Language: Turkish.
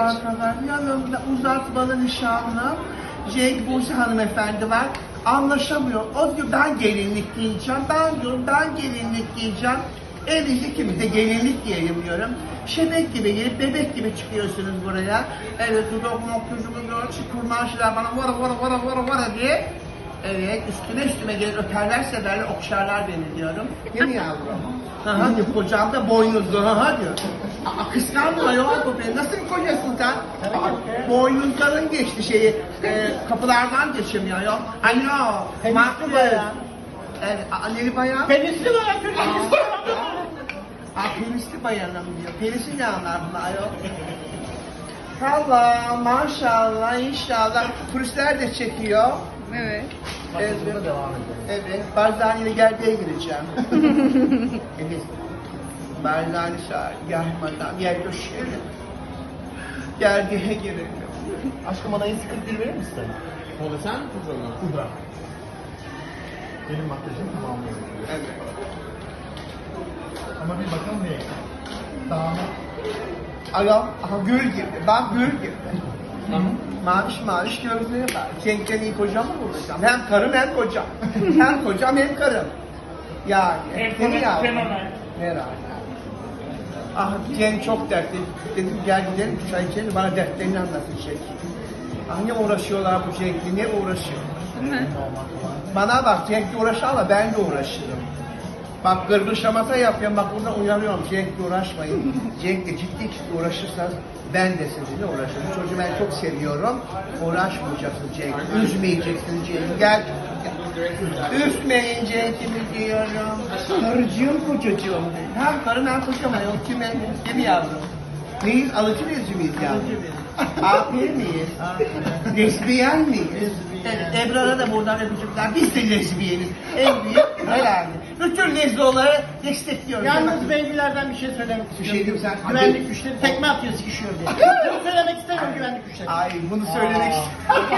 arkadaşlar. Yanımda uzatmalı nişanlım. Cenk Buse hanımefendi var. Anlaşamıyor. O diyor ben gelinlik giyeceğim. Ben diyorum ben gelinlik giyeceğim. Evlilik ikimiz de gelinlik giyelim diyorum. Şebek gibi gelip bebek gibi çıkıyorsunuz buraya. Evet dudak noktucumu gör, kurmaşlar bana vara vara vara vara vara diye. Evet üstüne üstüme gelir öperler severler okşarlar beni diyorum. Değil mi yavrum? Ha hadi kocam da boynuzlu ha ha diyor. Aa, kıskanma yok bu beni. Nasıl kocasın sen? Aa, boynuzların geçti şeyi. E, kapılardan geçemiyor yok. Alo. Penisli Makbul. bayan. Evet. Aa, neli bayan? Penisli var ya çocuk. Aa, penisli bayanım diyor. Penisi ne anlar buna ayol? Allah maşallah inşallah. Turistler de çekiyor. Evet. Evet. Evet. Barzani'yle gerdeğe gireceğim. evet. Barzani çağır. Gel madam. Gel döşeyelim. Gerdeğe girelim. Aşkım bana en sıkıntı verir misin? Onu sen mi kuracaksın? Kudra. Benim makyajım tamamlıyor. Evet. Ama bir bakalım ne? Damat. Ayol, aha gül gibi. Ben gül gibi. Maviş maviş gözleri var. Cenk'ten iyi kocam mı bulacağım? Hem karım hem kocam. hem kocam hem karım. Yani. Değil mi yavrum? Herhalde. Ah Cenk çok dertli. Dedim gel gidelim çay içelim bana dertlerini anlatın Cenk. Ah ne uğraşıyorlar bu Cenk'le ne uğraşıyor? Değil mi? Bana bak Cenk'le uğraş ama ben de uğraşırım. Bak gırgır şamata yapıyorum bak burada uyarıyorum Cenk'le uğraşmayın. Cenk'le ciddi ciddi uğraşırsanız ben de sizinle uğraşırım. Çocuğu ben çok seviyorum. Uğraşmayacaksın Cenk. Üzmeyeceksin Cenk. Gel. Üzmeyin Cenk'imi diyorum. Karıcığım kocacığım. Hem karım hem kocam. Ayol kime? Kim yavrum? Neyiz? Alıcı mıyız miyiz yavrum? Aferin miyiz? Lesbiyen miyiz? Evet, Ebrar'a da buradan öpücükler. Biz de lezbiyeniz. En büyük herhalde. Bütün lezbiyoları destekliyoruz. Yalnız beybilerden bir şey söylemek Bir istiyorum. şey diyeyim sen. Güvenlik güçleri tekme atıyor sıkışıyor diye. Bunu söylemek istemiyorum güvenlik güçleri. Ay bunu söylemek istiyorum.